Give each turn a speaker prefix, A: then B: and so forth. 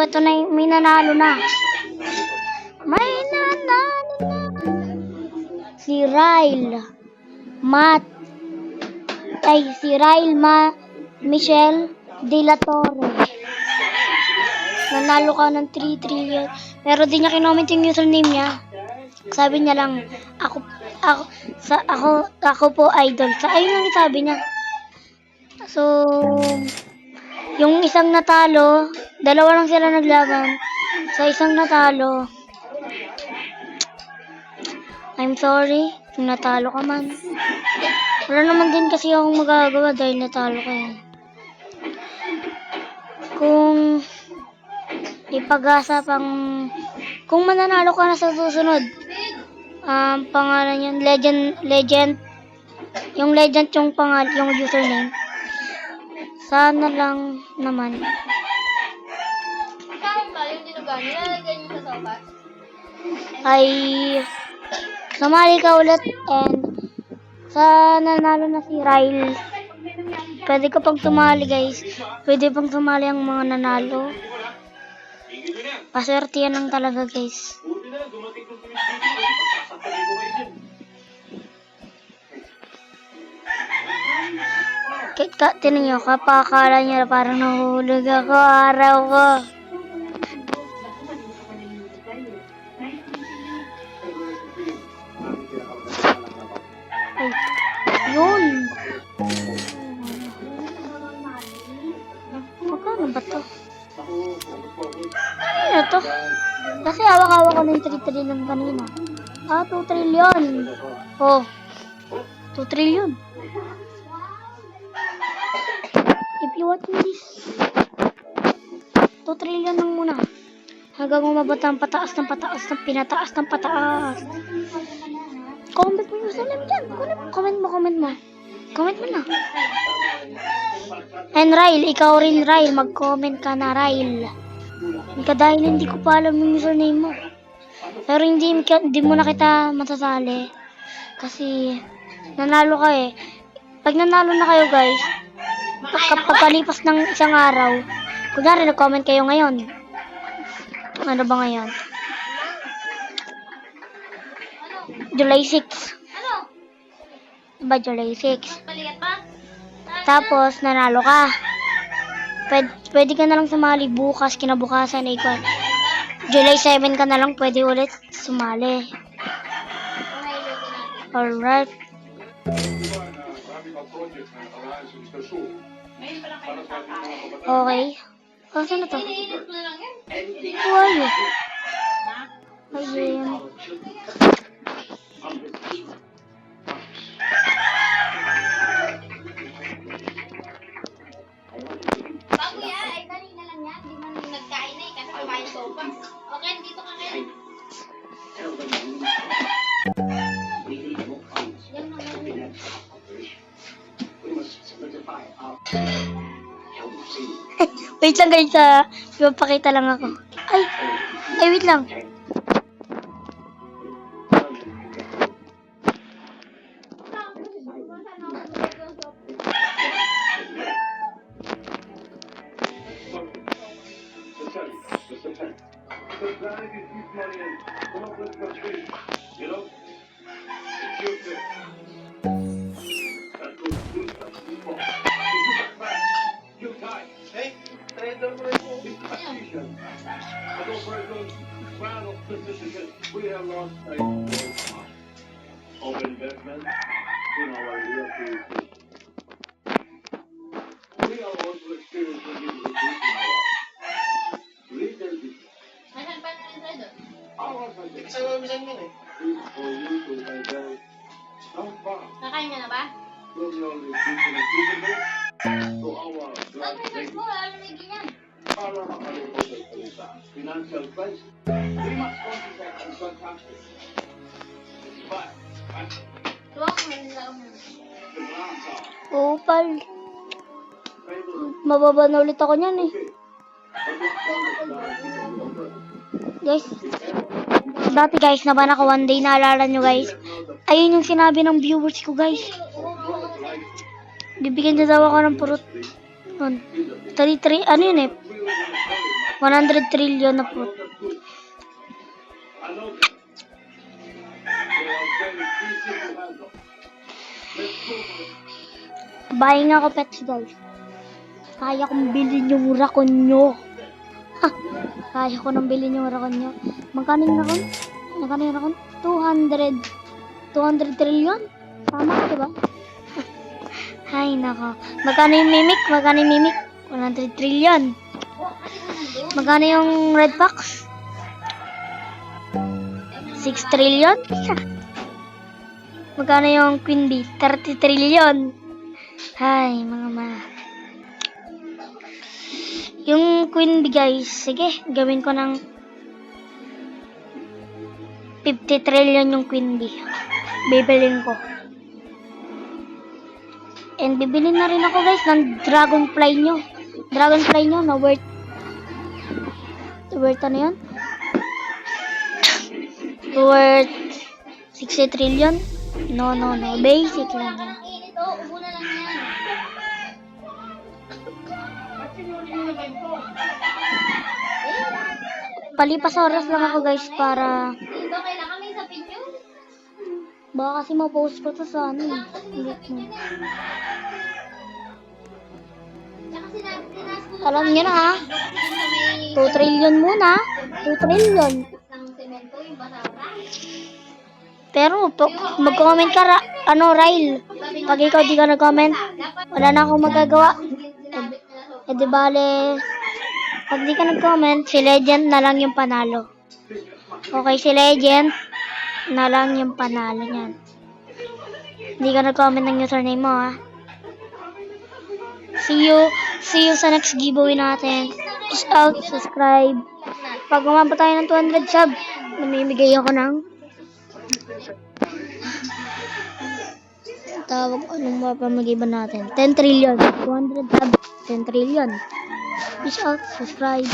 A: Ito na yung may nanalo na. May nanalo na. Si Ryle. Matt. Ay, si Ryle Ma Michelle De La Torre. Nanalo ka ng 3 trillion. Pero di niya kinoment yung username niya. Sabi niya lang, ako, ako, sa, ako, ako po idol. Sa, ayun lang sabi niya. So, yung isang natalo, dalawa lang sila naglaban. Sa isang natalo, I'm sorry, kung natalo ka man. Wala naman din kasi akong magagawa dahil natalo ka eh. Kung ipag-asa pang kung mananalo ka na sa susunod um, pangalan yun legend legend yung legend yung pangal yung username sana lang naman
B: Kain ba yung dinugan? Nilalagay niyo sa sopas?
A: ay sumali ka ulit and sa nanalo na si Ryle pwede ka pang sumali guys pwede pang sumali ang mga nanalo paswerte yan lang talaga guys Kahit ka, tinan nyo, kapakala nyo parang nahulog ako araw ko. Kasi hawak-hawak ko na yung 3 trillion kanina. Ah, 2 trillion. Oh, 2 trillion. If you watch this, 2 trillion lang muna. Hanggang umabot ang pataas ng pataas ng pinataas ng pataas. Comment mo yung username dyan. Comment- Comment mo, comment mo. Comment mo na. And Ryle, ikaw rin Ryle, mag-comment ka na Ryle. Dahil hindi ko pa alam yung username mo. Pero hindi, hindi mo na kita matasali. Kasi nanalo ka eh. Pag nanalo na kayo guys, pag, pagkalipas ng isang araw, kunyari nag-comment kayo ngayon. Ano ba ngayon? July 6.
B: Ano?
A: Diba July 6?
B: Palikat pa?
A: Tapos, nanalo ka. Pwede, pwede ka na lang sumali bukas, kinabukasan, eh, kung July 7 ka na lang pwede ulit sumali. Alright. Okay. Oh, saan na to? Who are you? Ayun. Wait lang guys, ah. Ipapakita lang ako. Ay, ay wait lang.
C: of investment retail business.
B: Nasaan pa na yung trader?
C: Our suggestion is for you to divert how far
B: Nakain ka na ba?
C: from your to our
B: Ang
C: para makalipot ay sa financial crisis. We must concentrate on. But, the grounds are
A: Upal.
C: favorable.
A: Mababa na ulit ako niyan eh. Guys, dati guys, naban ako one day, naalala nyo guys. Ayun yung sinabi ng viewers ko guys. Bibigyan niya daw ako ng purot. Nun. 33, ano yun eh? 100 trillion na po. Buying ako pets guys. Kaya kong bilhin yung rakon nyo. Ha! Kaya ko nang bilhin yung rakon nyo. Magkano yung rakon? Magkano yung rakon? 200. 200 trillion? Tama ka, diba? Ay, nako. Magkano yung mimic? Magkano yung mimic? 100 trillion. Magkano yung red fox? 6 trillion? Magkano yung queen bee? 30 trillion. Hay, mga ma. Yung queen bee guys, sige, gawin ko ng 50 trillion yung queen bee. Bibilin ko. And bibilin na rin ako guys ng dragonfly nyo. Dragonfly nyo na worth worth ano yun? worth 60 trillion? No, no, no. Basic lang yan.
B: Yan.
A: Palipas oras lang ako guys para baka kasi ma-post ko to sa ano eh. Alam niyo na ha.
B: Kasi
A: 2 trillion muna. 2 trillion. Pero mag-comment ka, ano, Ryle. Pag ikaw di ka nag-comment, wala na akong magagawa.
B: So.
A: Eh di bale, pag di ka nag-comment, si Legend na lang yung panalo. Okay, si Legend na lang yung panalo niyan. Hindi ka nag-comment ng username mo, ha? See you, see you sa next giveaway natin. Peace out, subscribe. Pag umabot tayo ng 200 sub, namimigay ako ng tawag anong mapamigay ba natin? 10 trillion. 200 sub, 10 trillion. Peace out, subscribe.